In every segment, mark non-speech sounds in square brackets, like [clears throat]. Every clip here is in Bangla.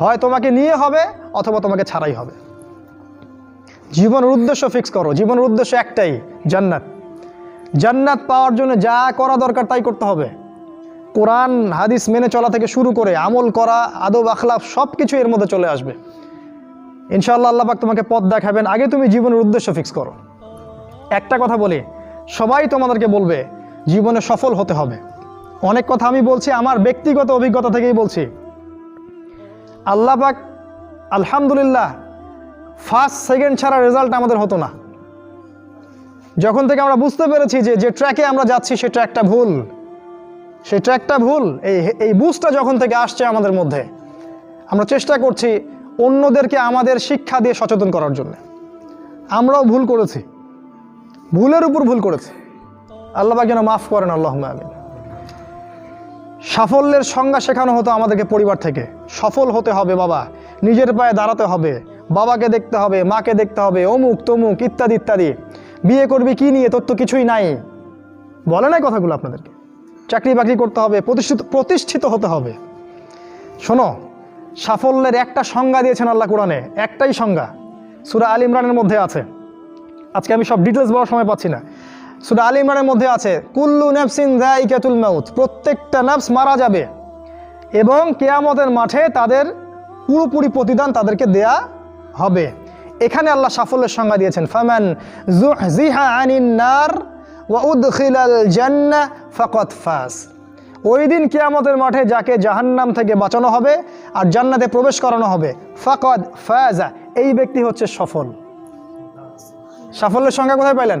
হয় তোমাকে নিয়ে হবে অথবা তোমাকে ছাড়াই হবে। জীবনের উদ্দেশ্য ফিক্স করো। জীবনের উদ্দেশ্য একটাই, জান্নাত। জান্নাত পাওয়ার জন্য যা করা দরকার তাই করতে হবে। কোরআন, হাদিস মেনে চলা থেকে শুরু করে আমল করা, আদব আখলাফ সব কিছু এর মধ্যে চলে আসবে। ইনশাআল্লাহ আল্লাহ পাক তোমাকে পথ দেখাবেন। আগে তুমি জীবনের উদ্দেশ্য ফিক্স করো। একটা কথা বলি, সবাই তোমাদেরকে বলবে, জীবনে সফল হতে হবে। অনেক কথা আমি বলছি, আমার ব্যক্তিগত অভিজ্ঞতা থেকেই বলছি। আল্লাহ পাক আলহামদুলিল্লাহ ফার্স্ট সেকেন্ড ছাড়া রেজাল্ট আমাদের হতো না। যখন থেকে আমরা বুঝতে পেরেছি যে যে ট্র্যাকে আমরা যাচ্ছি, সে ট্র্যাকটা ভুল। সেই ট্র্যাকটা ভুল। এই এই বুঝটা যখন থেকে আসছে আমাদের মধ্যে, আমরা চেষ্টা করছি অন্যদেরকে আমাদের শিক্ষা দিয়ে সচেতন করার জন্য। আমরাও ভুল করেছি। ভুলের উপর ভুল করেছি। আল্লাহ যেন মাফ করেন আল্লাহ আমিন। সাফল্যের সংজ্ঞা শেখানো হতো আমাদেরকে পরিবার থেকে। সফল হতে হবে বাবা। নিজের পায়ে দাঁড়াতে হবে। বাবাকে দেখতে হবে, মাকে দেখতে হবে, অমুক, তমুক, ইত্যাদি ইত্যাদি। বিয়ে করবি, কি নিয়ে, তোর তো কিছুই নাই। বলে নাই কথাগুলো আপনাদেরকে। চাকরি বাকরি করতে হবে, প্রতিষ্ঠিত প্রতিষ্ঠিত হতে হবে। শোনো, সাফল্যের একটা সংজ্ঞা দিয়েছেন আল্লাহ কোরআনে। একটাই সংজ্ঞা। সুরা আল ইমরানের মধ্যে আছে। আজকে আমি সব ডিটেলস বলার সময় পাচ্ছি না। সুরা আল ইমরানের মধ্যে আছে, কুল্লু নেফসিন দাইকাতুল মাউত, প্রত্যেকটা নাফস মারা যাবে। এবং কেয়ামতের মাঠে তাদের পুরোপুরি প্রতিদান তাদেরকে দেয়া হবে। এখানে আল্লাহ সাফল্যের সংজ্ঞা দিয়েছেন, ফামান জিহা আনিন নার ওয়া উদখিলাল জান্নাহ ফাকাত ফাস ওই দিন কিয়ামতের মাঠে যাকে জাহান্নাম থেকে বাঁচানো হবে আর জান্নাতে প্রবেশ করানো হবে, ফাকদ ফাজা, এই ব্যক্তি হচ্ছে সফল। সাফল্যের সংজ্ঞা কোথায় পাইলেন?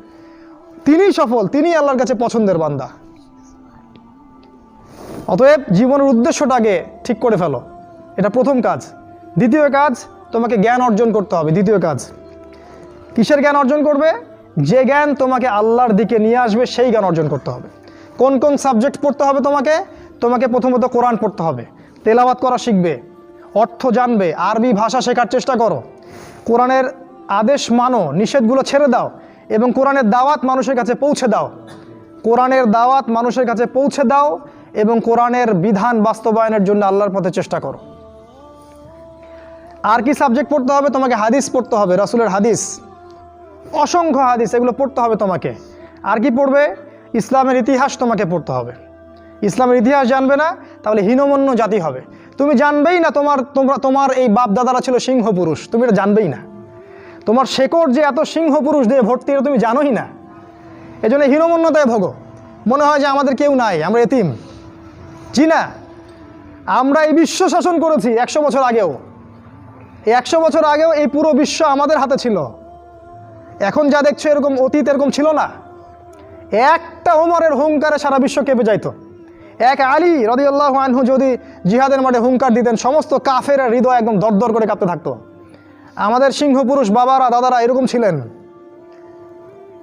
তিনিই সফল, তিনিই আল্লাহর কাছে পছন্দের বান্দা। অতএব জীবনের উদ্দেশ্যটাকে ঠিক করে ফেলো। এটা প্রথম কাজ। দ্বিতীয় কাজ, তোমাকে জ্ঞান অর্জন করতে হবে। দ্বিতীয় কাজ, কিসের জ্ঞান অর্জন করবে? যে জ্ঞান তোমাকে আল্লাহর দিকে নিয়ে আসবে, সেই জ্ঞান অর্জন করতে হবে। কোন কোন সাবজেক্ট পড়তে হবে তোমাকে? তোমাকে প্রথমত কোরআন পড়তে হবে। তেলাওয়াত করা শিখবে, অর্থ জানবে, আরবি ভাষা শেখার চেষ্টা করো। কোরআনের আদেশ মানো, নিষেধগুলো ছেড়ে দাও। এবং কোরআনের দাওয়াত মানুষের কাছে পৌঁছে দাও। কোরআনের দাওয়াত মানুষের কাছে পৌঁছে দাও এবং কোরআনের বিধান বাস্তবায়নের জন্য আল্লাহর পথে চেষ্টা করো। আর কি সাবজেক্ট পড়তে হবে? তোমাকে হাদিস পড়তে হবে, রাসুলের হাদিস। অসংখ্য হাদিস, এগুলো পড়তে হবে তোমাকে। আর কি পড়বে? ইসলামের ইতিহাস তোমাকে পড়তে হবে। ইসলামের ইতিহাস জানবে না, তাহলে হীনমন্য জাতি হবে। তুমি জানবেই না তোমার, তোমরা, তোমার এই বাপ দাদারা ছিল সিংহ পুরুষ তুমি এটা জানবেই না। তোমার শেকড় যে এত সিংহ পুরুষ দিয়ে ভর্তি তুমি জানোই না। এই জন্য হীনমন্যতায় ভোগো। মনে হয় যে আমাদের কেউ নাই, আমরা এতিম। জি না, আমরা এই বিশ্ব শাসন করেছি একশো বছর আগেও। এই একশো বছর আগেও এই পুরো বিশ্ব আমাদের হাতে ছিল। এখন যা দেখছ এরকম অতীত এরকম ছিল না। একটা ওমরের হুঙ্কারে সারা বিশ্ব কেঁপে যাইতো। এক আলী রদিউল্লাহ আনহু যদি জিহাদের মাঠে হুঙ্কার দিতেন, সমস্ত কাফের হৃদয় একদম দরদর করে কাঁপতে থাকতো। আমাদের সিংহ পুরুষ বাবারা, দাদারা এরকম ছিলেন।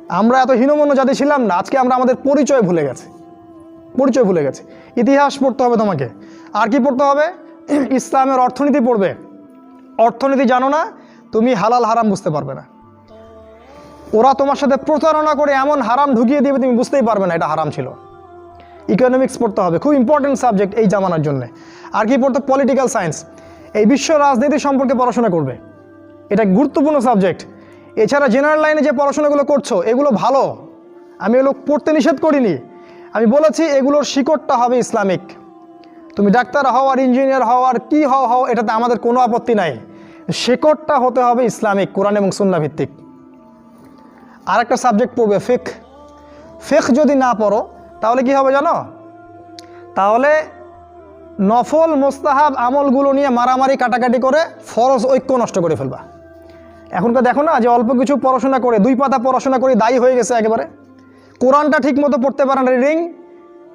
আমরা এত হীনমন্য জাতি ছিলাম না, আজকে আমরা আমাদের পরিচয় ভুলে গেছি। পরিচয় ভুলে গেছি। ইতিহাস পড়তে হবে তোমাকে। আর কি পড়তে হবে? ইসলামের অর্থনীতি পড়বে। অর্থনীতি জানো না, তুমি হালাল হারাম বুঝতে পারবে না। ওরা তোমার সাথে প্রতারণা করে এমন হারাম ঢুকিয়ে দিবে, তুমি বুঝতেই পারবে না, এটা হারাম ছিল। ইকোনমিক্স পড়তে হবে, খুব ইম্পর্টেন্ট সাবজেক্ট এই জামানার জন্য। আর কি পড়তে? পলিটিক্যাল সায়েন্স এই বিশ্ব রাজনীতি সম্পর্কে পড়াশোনা করবে। এটা গুরুত্বপূর্ণ সাবজেক্ট। এছাড়া জেনারেল লাইনে যে পড়াশোনাগুলো করছ, এগুলো ভালো। আমি এগুলো পড়তে নিষেধ করিনি। আমি বলেছি এগুলোর শিকড়টা হবে ইসলামিক। তুমি ডাক্তার হও আর ইঞ্জিনিয়ার হও আর কী হও হও, এটাতে আমাদের কোনো আপত্তি নাই। শেকড়টা হতে হবে ইসলামিক, কোরআন এবং সুন্না ভিত্তিক। আর একটা সাবজেক্ট পড়বে ফেক ফেক যদি না পড়ো, তাহলে কি হবে জানো? তাহলে নফল, মোস্তাহাব আমলগুলো নিয়ে মারামারি, কাটাকাটি করে ফরজ ঐক্য নষ্ট করে ফেলবা। এখনকার দেখো না যে অল্প কিছু পড়াশোনা করে, দুই পাতা পড়াশোনা করে দায়ী হয়ে গেছে একেবারে। কোরআনটা ঠিক মতো পড়তে পারে না রিডিং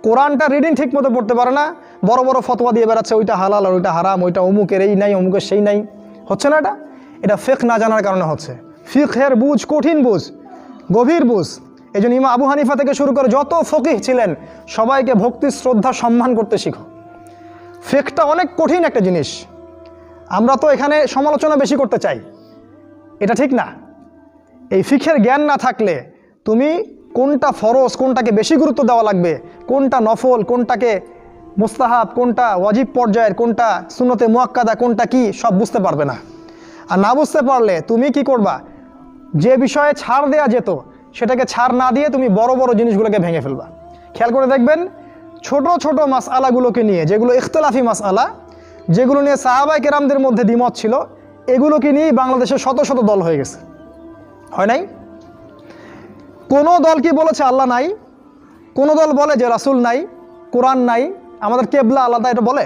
কোরআনটা রিডিং ঠিক মতো পড়তে পারে না, বড় বড় ফতোয়া দিয়ে বেড়াচ্ছে, ওইটা হালাল আর ওইটা হারাম, ওইটা অমুকের এই নাই, অমুকের সেই নাই। হচ্ছে না এটা? এটা ফেক না জানার কারণে হচ্ছে। ফিকের বুঝ, কঠিন বুঝ, গভীর বুঝ। এই জন্য ইমা আবু হানিফা থেকে শুরু করে যত ফকিহ ছিলেন, সবাইকে ভক্তি, শ্রদ্ধা, সম্মান করতে শিখো। ফেকটা অনেক কঠিন একটা জিনিস। আমরা তো এখানে সমালোচনা বেশি করতে চাই। এটা ঠিক না। এই ফিখের জ্ঞান না থাকলে তুমি কোনটা ফরজ, কোনটাকে বেশি গুরুত্ব দেওয়া লাগবে, কোনটা নফল, কোনটাকে মুস্তাহাব, কোনটা ওয়াজিব পর্যায়ের, কোনটা সুনতে মোয়াক্কাদা, কোনটা কি, সব বুঝতে পারবে না। আর না বুঝতে পারলে তুমি কি করবা? যে বিষয়ে ছাড় দেয়া যেত, সেটাকে ছাড় না দিয়ে তুমি বড় বড় জিনিসগুলোকে ভেঙে ফেলবা। খেয়াল করে দেখবেন, ছোট ছোট মাস আলাগুলোকে নিয়ে, যেগুলো ইখতলাফি মাস আলা যেগুলো নিয়ে সাহাবাই কেরামদের মধ্যে দ্বিমত ছিল এগুলোকে নিয়েই বাংলাদেশে শত শত দল হয়ে গেছে। হয় নাই? কোনো দল কি বলেছে আল্লাহ নাই? কোনো দল বলে যে রাসুল নাই, কোরআন নাই, আমাদের কেবলা আলাদা এটা বলে?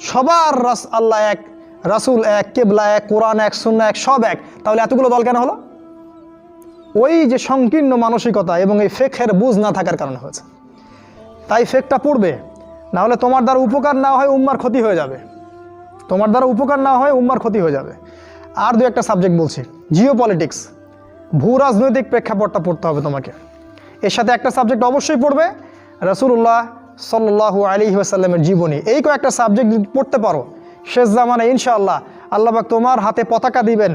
সবার রাস, আল্লাহ এক, রাসুল এক, কেবলা এক, কোরআন এক শূন্য এক, সব এক। তাহলে এতগুলো দল কেন হলো? ওই যে সংকীর্ণ মানসিকতা এবং এই ফেকের বুঝ না থাকার কারণে হয়েছে। তাই ফেকটা পড়বে, নাহলে তোমার দ্বারা উপকার না হয় উম্মার ক্ষতি হয়ে যাবে। তোমার দ্বারা উপকার না হয় উম্মার ক্ষতি হয়ে যাবে। আর দু একটা সাবজেক্ট বলছি। জিও পলিটিক্স ভূ রাজনৈতিক প্রেক্ষাপটটা পড়তে হবে তোমাকে। এর সাথে একটা সাবজেক্ট অবশ্যই পড়বে রসুল্লাহ সাল্লু আলী ওয়াসাল্লামের জীবনী। এই কয়েকটা সাবজেক্ট পড়তে পারো, শেষ জামানে ইনশাআল্লাহ আল্লাহবাক তোমার হাতে পতাকা দিবেন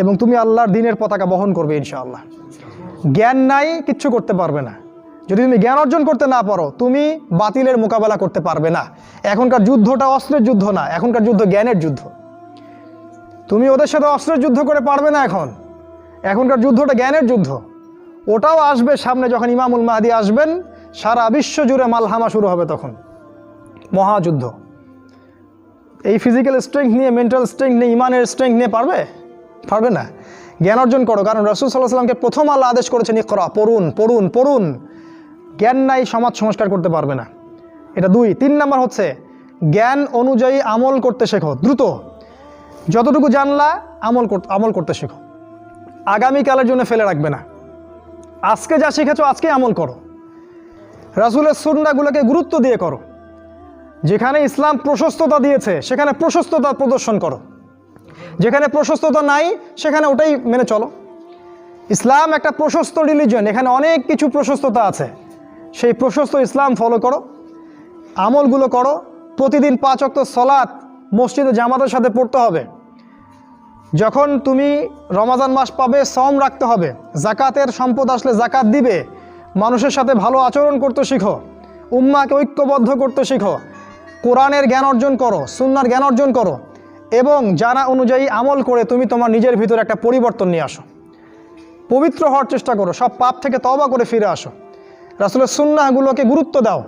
এবং তুমি আল্লাহর দিনের পতাকা বহন করবে ইনশাআল্লাহ। জ্ঞান নাই, কিচ্ছু করতে পারবে না। যদি তুমি জ্ঞান অর্জন করতে না পারো, তুমি বাতিলের মোকাবেলা করতে পারবে না। এখনকার যুদ্ধটা অস্ত্রের যুদ্ধ না, এখনকার যুদ্ধ জ্ঞানের যুদ্ধ। তুমি ওদের সাথে অস্ত্রের যুদ্ধ করে পারবে না এখন। এখনকার যুদ্ধটা জ্ঞানের যুদ্ধ। ওটাও আসবে সামনে যখন ইমামুল মাহাদি আসবেন, সারা বিশ্ব জুড়ে মালহামা শুরু হবে তখন। মহাযুদ্ধ। এই ফিজিক্যাল স্ট্রেংথ নিয়ে মেন্টাল স্ট্রেংথ নিয়ে, ইমানের স্ট্রেংথ নিয়ে পারবে? পারবে না। জ্ঞান অর্জন করো, কারণ রসুল সাল্লাহ সাল্লামকে প্রথম আল্লাহ আদেশ করেছেন, ইকরা, পড়ুন পড়ুন পড়ুন। জ্ঞান নাই, সমাজ সংস্কার করতে পারবে না। এটা দুই। তিন নাম্বার হচ্ছে, জ্ঞান অনুযায়ী আমল করতে শেখো। দ্রুত। যতটুকু জানলা, আমল আমল করতে শেখো। আগামীকালের জন্য ফেলে রাখবে না। আজকে যা শিখেছো, আজকে আমল করো। রাসুলের সুন্নাগুলোকে গুরুত্ব দিয়ে করো। যেখানে ইসলাম প্রশস্ততা দিয়েছে, সেখানে প্রশস্ততা প্রদর্শন করো। যেখানে প্রশস্ততা নাই, সেখানে ওটাই মেনে চলো। ইসলাম একটা প্রশস্ত রিলিজন এখানে অনেক কিছু প্রশস্ততা আছে। সেই প্রশস্ত ইসলাম ফলো করো, আমলগুলো করো। প্রতিদিন পাঁচ অক্ত সলাৎ মসজিদে জামাতের সাথে পড়তে হবে। যখন তুমি রমাজান মাস পাবে সম রাখতে হবে। জাকাতের সম্পদ আসলে জাকাত দিবে। মানুষের সাথে ভালো আচরণ করতে শিখো। উম্মাকে ঐক্যবদ্ধ করতে শিখো। কোরআনের জ্ঞান অর্জন করো, সুন্নার জ্ঞান অর্জন করো। এবং জানা অনুযায়ী আমল করে তুমি তোমার নিজের ভিতরে একটা পরিবর্তন নিয়ে আসো। পবিত্র হওয়ার চেষ্টা করো, সব পাপ থেকে তবা করে ফিরে আসো। রাসুলের সুন্নাগুলোকে গুরুত্ব দাও।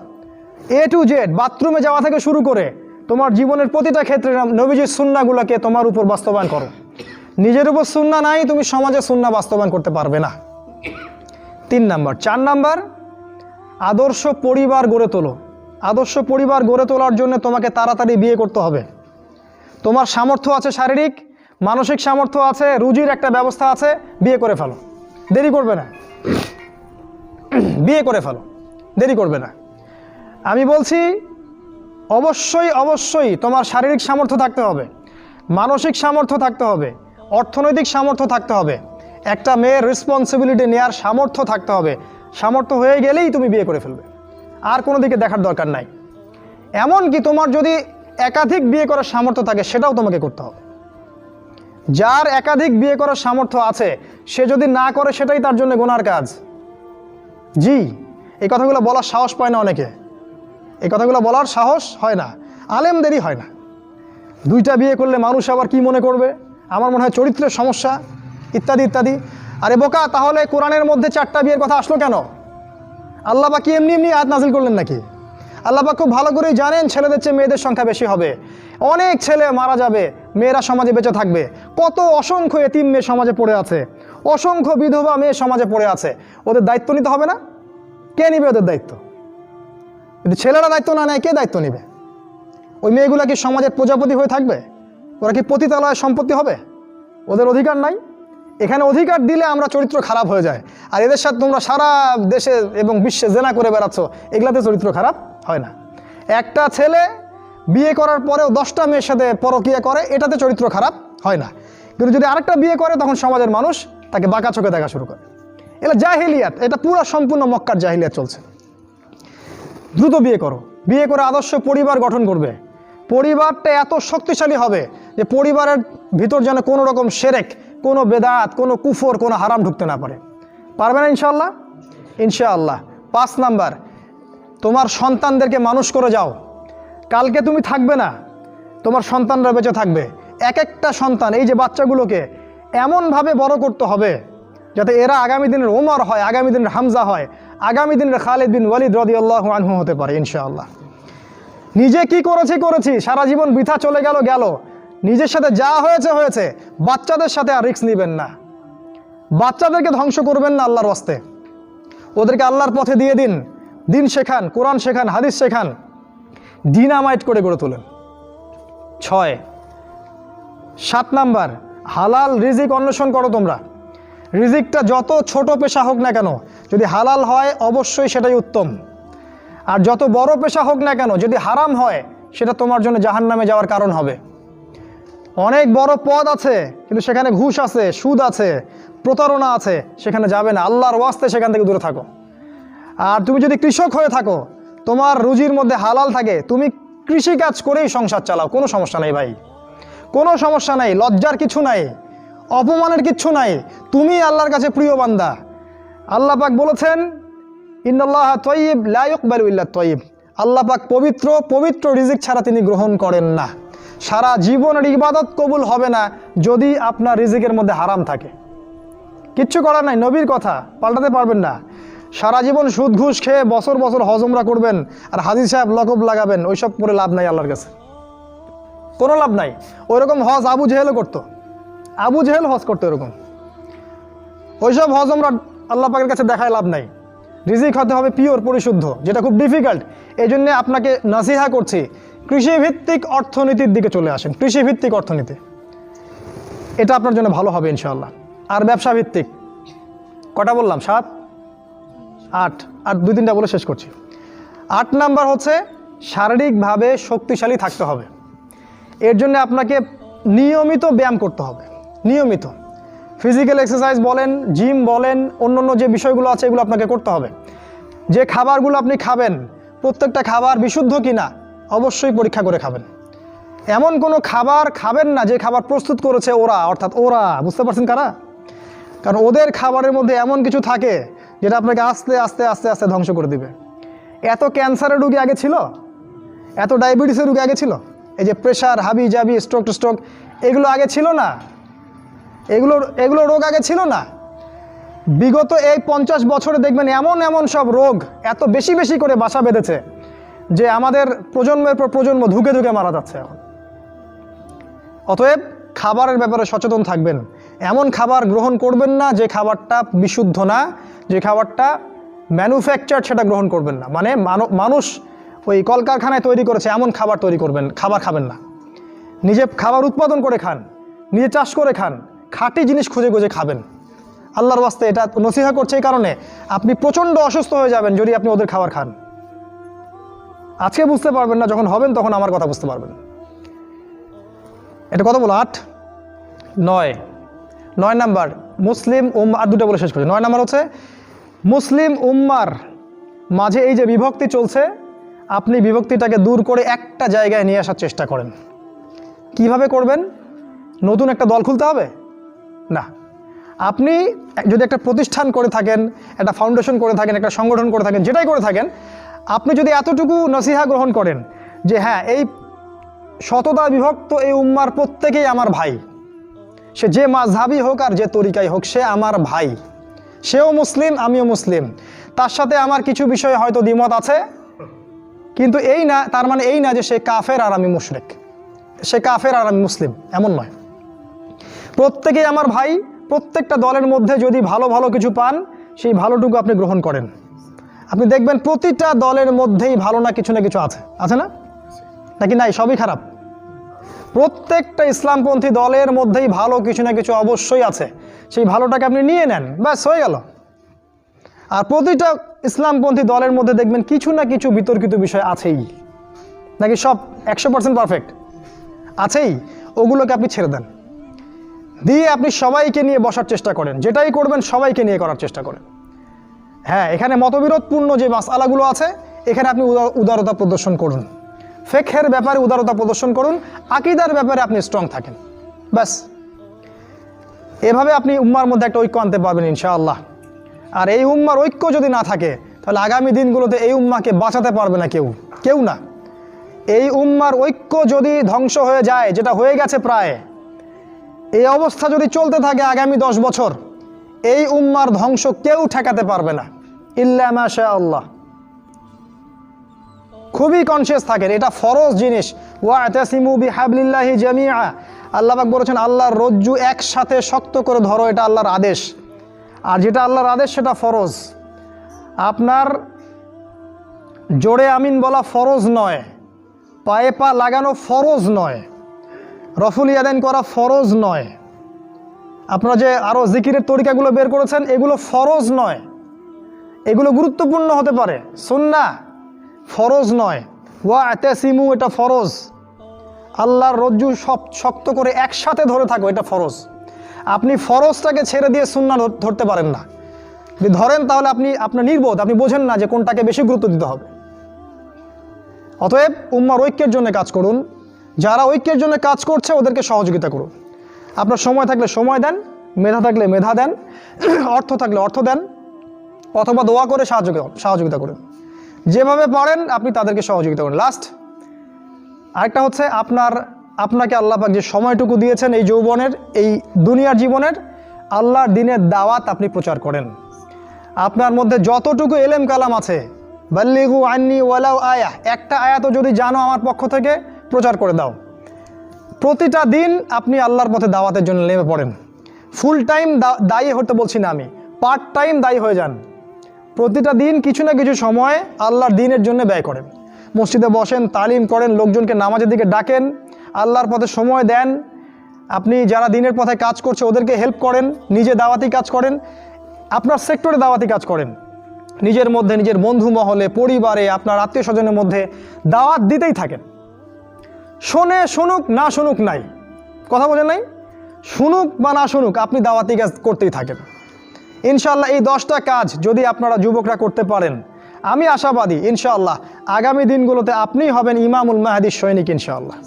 এ টু জেড বাথরুমে যাওয়া থেকে শুরু করে তোমার জীবনের প্রতিটা ক্ষেত্রে নবীজির সুন্নাগুলোকে তোমার উপর বাস্তবায়ন করো। নিজের উপর সুন্না নাই, তুমি সমাজে সুন্না বাস্তবায়ন করতে পারবে না। তিন নাম্বার। চার নাম্বার, আদর্শ পরিবার গড়ে তোলো। আদর্শ পরিবার গড়ে তোলার জন্য তোমাকে তাড়াতাড়ি বিয়ে করতে হবে। তোমার সামর্থ্য আছে শারীরিক, মানসিক সামর্থ্য আছে, রুজির একটা ব্যবস্থা আছে, বিয়ে করে ফেলো। দেরি করবে না। বিয়ে করে ফেলো। দেরি করবে না। আমি বলছি, অবশ্যই অবশ্যই তোমার শারীরিক সামর্থ্য থাকতে হবে। মানসিক সামর্থ্য থাকতে হবে। অর্থনৈতিক সামর্থ্য থাকতে হবে। একটা মেয়ের রেসপন্সিবিলিটি নেওয়ার সামর্থ্য থাকতে হবে। সামর্থ্য হয়ে গেলেই তুমি বিয়ে করে ফেলবে। আর কোনো দিকে দেখার দরকার নাই। এমন কি তোমার যদি একাধিক বিয়ে করার সামর্থ্য থাকে, সেটাও তোমাকে করতে হবে। যার একাধিক বিয়ে করার সামর্থ্য আছে, সে যদি না করে, সেটাই তার জন্য গোনার কাজ। জি, এই কথাগুলো বলার সাহস পায় না অনেকে। এই কথাগুলো বলার সাহস হয় না। আলেমদেরই হয় না। দুইটা বিয়ে করলে মানুষ আবার কি মনে করবে? আমার মনে হয় চরিত্রের সমস্যা, ইত্যাদি ইত্যাদি। আরে বোকা, তাহলে কোরআনের মধ্যে চারটা বিয়ের কথা আসলো কেন? আল্লাহ বা কি এমনি এমনি আয়াত নাজিল করলেন নাকি? আল্লাহ পাক খুব ভালো করেই জানেন ছেলেদের চেয়ে মেয়েদের সংখ্যা বেশি হবে। অনেক ছেলে মারা যাবে, মেয়েরা সমাজে বেঁচে থাকবে। কত অসংখ্য এতিম মেয়ে সমাজে পড়ে আছে। অসংখ্য বিধবা মেয়ে সমাজে পড়ে আছে। ওদের দায়িত্ব নিতে হবে না? কে নিবে ওদের দায়িত্ব? যদি ছেলেরা দায়িত্ব না নেয়, কে দায়িত্ব নেবে? ওই মেয়েগুলা কি সমাজের প্রজাপতি হয়ে থাকবে? ওরা কি পতিতালয় সম্পত্তি হবে? ওদের অধিকার নাই? এখানে অধিকার দিলে আমরা চরিত্র খারাপ হয়ে যায়। আর এদের সাথে তোমরা সারা দেশে এবং বিশ্বে জেনা করে বেড়াচ্ছ, এগুলাতে চরিত্র খারাপ হয় না। একটা ছেলে বিয়ে করার পরেও দশটা মেয়ের সাথে পরকিয়া করে, এটাতে চরিত্র খারাপ হয় না। কিন্তু যদি আরেকটা বিয়ে করে, তখন সমাজের মানুষ তাকে বাঁকা চোখে দেখা শুরু করে। এটা জাহিলিয়াত, এটা পুরো সম্পূর্ণ মক্কার জাহিলিয়াত চলছে। দ্রুত বিয়ে করো। বিয়ে করে আদর্শ পরিবার গঠন করবে। পরিবারটা এত শক্তিশালী হবে যে পরিবারের ভিতর যেন কোনো রকম সেরেক, কোনো বেদাত, কোনো কুফর, কোনো হারাম ঢুকতে না পারে। পারবে না ইনশাল্লাহ ইনশাআল্লাহ। পাঁচ নাম্বার, তোমার সন্তানদেরকে মানুষ করে যাও। কালকে তুমি থাকবে না, তোমার সন্তানরা বেঁচে থাকবে। এক একটা সন্তান, এই যে বাচ্চাগুলোকে এমনভাবে বড় করতে হবে যাতে এরা আগামী দিনের ওমর হয়, আগামী দিনের হামজা হয়, আগামী দিনের খালিদ বিন ওয়ালিদ রদি আল্লাহ আনহু হতে পারে ইনশাআল্লাহ। নিজে কি করেছি করেছি, সারা জীবন বৃথা চলে গেল গেল। নিজের সাথে যা হয়েছে হয়েছে। বাচ্চাদের সাথে আর রিক্স নেবেন না। বাচ্চাদেরকে ধ্বংস করবেন না আল্লাহর ওয়াস্তে ওদেরকে আল্লাহর পথে দিয়ে দিন। দিন শেখান, কোরআন শেখান, হাদিস শেখান। ডিনামাইট করে গড়ে তোলেন। ছয়, সাত নাম্বার, হালাল রিজিক অন্বেষণ করো তোমরা। রিজিকটা যত ছোট পেশা হোক না কেন, যদি হালাল হয় অবশ্যই সেটাই উত্তম। আর যত বড় পেশা হোক না কেন, যদি হারাম হয়, সেটা তোমার জন্য জাহান নামে যাওয়ার কারণ হবে। অনেক বড় পদ আছে, কিন্তু সেখানে ঘুষ আছে, সুদ আছে, প্রতারণা আছে, সেখানে যাবে না। আল্লাহর ওয়াস্তে সেখান থেকে দূরে থাকো। আর তুমি যদি কৃষক হয়ে থাকো, তোমার রুজির মধ্যে হালাল থাকে, তুমি কৃষিকাজ করেই সংসার চালাও, কোনো সমস্যা নেই ভাই। কোনো সমস্যা নাই, লজ্জার কিছু নাই, অপমানের কিচ্ছু নাই, তুমি আল্লাহর কাছে প্রিয় বান্দা। আল্লাহ পাক বলেছেন ইন্দাল্লাহ তয়িব লায়ক বারুল্লাহ তয়িব। আল্লাহ পাক পবিত্র পবিত্র রিজিক ছাড়া তিনি গ্রহণ করেন না। সারা জীবনের ইবাদত কবুল হবে না যদি আপনার রিজিকের মধ্যে হারাম থাকে। কিচ্ছু করার নাই, নবীর কথা, পাল্টাতে পারবেন না। সারা জীবন সুদ ঘুষ খেয়ে বছর বছর হজমরা করবেন আর হাজির সাহেব লকব লাগাবেন, ওইসব করে লাভ নাই আল্লাহর কাছে। কোনো লাভ নাই। ওইরকম হজ আবু জেহেলও করতো। আবু জেহেল হজ করতো এরকম। ওইসব হজ আমরা আল্লাহ পাকের কাছে দেখায় লাভ নাই। রিজিক হতে হবে পিওর, পরিশুদ্ধ, যেটা খুব ডিফিকাল্ট এই জন্যে আপনাকে নাসিহা করছি কৃষিভিত্তিক অর্থনীতির দিকে চলে আসেন। কৃষিভিত্তিক অর্থনীতি। এটা আপনার জন্য ভালো হবে ইনশাআল্লাহ। আর ব্যবসা ভিত্তিক কটা বললাম? সাত? আট। আর দুই তিনটা বলে শেষ করছি। আট নাম্বার হচ্ছে, শারীরিকভাবে শক্তিশালী থাকতে হবে। এর জন্য আপনাকে নিয়মিত ব্যায়াম করতে হবে। নিয়মিত। ফিজিক্যাল এক্সারসাইজ বলেন জিম বলেন অন্য অন্য যে বিষয়গুলো আছে এগুলো আপনাকে করতে হবে। যে খাবারগুলো আপনি খাবেন, প্রত্যেকটা খাবার বিশুদ্ধ কিনা অবশ্যই পরীক্ষা করে খাবেন। এমন কোনো খাবার খাবেন না, যে খাবার প্রস্তুত করেছে ওরা, অর্থাৎ ওরা। বুঝতে পারছেন কারা? কারণ ওদের খাবারের মধ্যে এমন কিছু থাকে, যেটা আপনাকে আস্তে আস্তে আস্তে আস্তে ধ্বংস করে দিবে। এত ক্যান্সারের রুগী আগে ছিল? এত ডায়াবেটিসের রুগী আগে ছিল? এই যে প্রেশার, হাবি, জাবি স্ট্রোক স্ট্রোক এগুলো আগে ছিল না? এগুলো এগুলো রোগ আগে ছিল না? বিগত এই পঞ্চাশ বছরে দেখবেন এমন এমন সব রোগ এত বেশি বেশি করে বাসা বেঁধেছে। যে আমাদের প্রজন্মের পর প্রজন্ম ধুকে ধুকে মারা যাচ্ছে এখন। অতএব খাবারের ব্যাপারে সচেতন থাকবেন। এমন খাবার গ্রহণ করবেন না যে খাবারটা বিশুদ্ধ না, যে খাবারটা ম্যানুফ্যাকচার সেটা গ্রহণ করবেন না। মানে মানুষ ওই কলকারখানায় তৈরি করেছে, এমন খাবার তৈরি করবেন, খাবার খাবেন না। নিজে খাবার উৎপাদন করে খান, নিজে চাষ করে খান, খাঁটি জিনিস খুঁজে খুঁজে খাবেন। আল্লাহর বাস্তে এটা নসিহা করছে এই কারণে। আপনি প্রচণ্ড অসুস্থ হয়ে যাবেন যদি আপনি ওদের খাবার খান। আজকে বুঝতে পারবেন না, যখন হবেন তখন আমার কথা বুঝতে পারবেন। এটা কত বলো? আট? নয়। নয় নাম্বার, মুসলিম উম আর দুটো বলে শেষ করছি নয় নাম্বার হচ্ছে, মুসলিম উম্মার মাঝে এই যে বিভক্তি চলছে, আপনি বিভক্তিটাকে দূর করে একটা জায়গায় নিয়ে আসার চেষ্টা করেন। কীভাবে করবেন? নতুন একটা দল খুলতে হবে? না। আপনি যদি একটা প্রতিষ্ঠান করে থাকেন, একটা ফাউন্ডেশন করে থাকেন, একটা সংগঠন করে থাকেন, যেটাই করে থাকেন আপনি যদি এতটুকু নসিহা গ্রহণ করেন যে হ্যাঁ এই শতদা বিভক্ত এই উম্মার প্রত্যেকেই আমার ভাই। সে যে মাঝহাবি হোক আর যে তরিকাই হোক, সে আমার ভাই। সেও মুসলিম, আমিও মুসলিম। তার সাথে আমার কিছু বিষয়ে হয়তো দ্বিমত আছে, কিন্তু এই না, তার মানে এই না যে সে কাফের আর আমি মুশরিক। সে কাফের আর আমি মুসলিম, এমন নয়। প্রত্যেকেই আমার ভাই, প্রত্যেকটা দলের মধ্যে যদি ভালো ভালো কিছু পান, সেই ভালোটুকু আপনি গ্রহণ করেন। আপনি দেখবেন প্রতিটা দলের মধ্যেই ভালো না কিছু না কিছু আছে। আছে না? নাকি নাই? সবই খারাপ। প্রত্যেকটা ইসলামপন্থী দলের মধ্যেই ভালো কিছু না কিছু অবশ্যই আছে। সেই ভালোটাকে আপনি নিয়ে নেন, ব্যাস, হয়ে গেল। আর প্রতিটা ইসলামপন্থী দলের মধ্যে দেখবেন কিছু না কিছু বিতর্কিত বিষয় আছেই। নাকি সব একশো পার্সেন্ট পারফেক্ট আছেই। ওগুলোকে আপনি ছেড়ে দেন। দিয়ে আপনি সবাইকে নিয়ে বসার চেষ্টা করেন। যেটাই করবেন সবাইকে নিয়ে করার চেষ্টা করেন। হ্যাঁ এখানে মতবিরোধপূর্ণ যে মাসালাগুলো আছে, এখানে আপনি উদা- উদারতা প্রদর্শন করুন। ফেকের ব্যাপারে উদারতা প্রদর্শন করুন, আকিদার ব্যাপারে আপনি স্ট্রং থাকেন। ব্যাস। এভাবে আপনি উম্মার মধ্যে একটা ঐক্য আনতে পারবেন ইনশাআল্লাহ। আর এই উম্মার ঐক্য যদি না থাকে, তাহলে আগামী দিনগুলোতে এই উম্মাকে বাঁচাতে পারবে না কেউ। কেউ না। এই উম্মার ঐক্য যদি ধ্বংস হয়ে যায়, যেটা হয়ে গেছে প্রায়, এই অবস্থা যদি চলতে থাকে আগামী দশ বছর এই উম্মার ধ্বংস কেউ ঠেকাতে পারবে না। ইল্লা মাশা আল্লাহ। খুবই কনসিয়াস থাকেন, এটা ফরজ জিনিস। ওয়া আতাসিমু বিহাবলিল্লাহি জামিআ। আল্লাহ পাক বলেছেন, আল্লাহর রজ্জু একসাথে শক্ত করে ধরো, এটা আল্লাহর আদেশ। আর যেটা আল্লাহর আদেশ, সেটা ফরজ। আপনার জোরে আমিন বলা ফরজ নয়, পায়ে পা লাগানো ফরজ নয়, রফুল ইয়াদান করা ফরজ নয়। আপনারা যে আরও জিকিরের তরিকাগুলো বের করেছেন, এগুলো ফরজ নয়। এগুলো গুরুত্বপূর্ণ হতে পারে। সুন্না ফরজ নয়। ওয়া সিমু এটা ফরজ। আল্লাহর রজ্জু সব শক্ত করে একসাথে ধরে থাকো, এটা ফরজ। আপনি ফরজটাকে ছেড়ে দিয়ে সুন্না ধর- ধরতে পারেন না। যদি ধরেন, তাহলে আপনি আপনার নির্বোধ। আপনি বোঝেন না যে কোনটাকে বেশি গুরুত্ব দিতে হবে। অতএব উম্মার ঐক্যের জন্য কাজ করুন। যারা ঐক্যের জন্য কাজ করছে, ওদেরকে সহযোগিতা করুন। আপনার সময় থাকলে সময় দেন, মেধা থাকলে মেধা দেন, [clears throat] অর্থ থাকলে অর্থ দেন, অথবা দোয়া করে সাহায্য সহযোগিতা করুন। যেভাবে পারেন আপনি তাদেরকে সহযোগিতা করুন। লাস্ট আরেকটা হচ্ছে আপনার, আপনাকে আল্লাহ পাক যে সময়টুকু দিয়েছেন এই যৌবনের, এই দুনিয়ার জীবনের, আল্লাহর দিনের দাওয়াত আপনি প্রচার করেন। আপনার মধ্যে যতটুকু এলেম কালাম আছে, বাল্লিগু আন্নি ওয়ালাউ আয়া একটা আয়াতও যদি জানো আমার পক্ষ থেকে, প্রচার করে দাও। প্রতিটা দিন আপনি আল্লাহর পথে দাওয়াতের জন্য নেমে পড়েন। ফুল টাইম দায়ী হতে বলছি না আমি। পার্ট টাইম দায়ী হয়ে যান। প্রতিটা দিন কিছু না কিছু সময় আল্লাহর দিনের জন্য ব্যয় করেন। মসজিদে বসেন, তালিম করেন, লোকজনকে নামাজের দিকে ডাকেন, আল্লাহর পথে সময় দেন। আপনি যারা দিনের পথে কাজ করছে, ওদেরকে হেল্প করেন, নিজে দাওয়াতি কাজ করেন, আপনার সেক্টরে দাওয়াতি কাজ করেন। নিজের মধ্যে, নিজের বন্ধু মহলে, পরিবারে, আপনার আত্মীয় স্বজনের মধ্যে দাওয়াত দিতেই থাকেন। শোনে শুনুক, না শুনুক নাই। কথা বোঝেন নাই? শুনুক বা না শুনুক, আপনি দাওয়াতি কাজ করতেই থাকেন। ইনশাল্লাহ এই দশটা কাজ যদি আপনারা যুবকরা করতে পারেন, আমি আশাবাদী, ইনশাআল্লাহ আগামী দিনগুলোতে আপনিই হবেন ইমামুল মাহাদির সৈনিক, ইনশাআল্লাহ।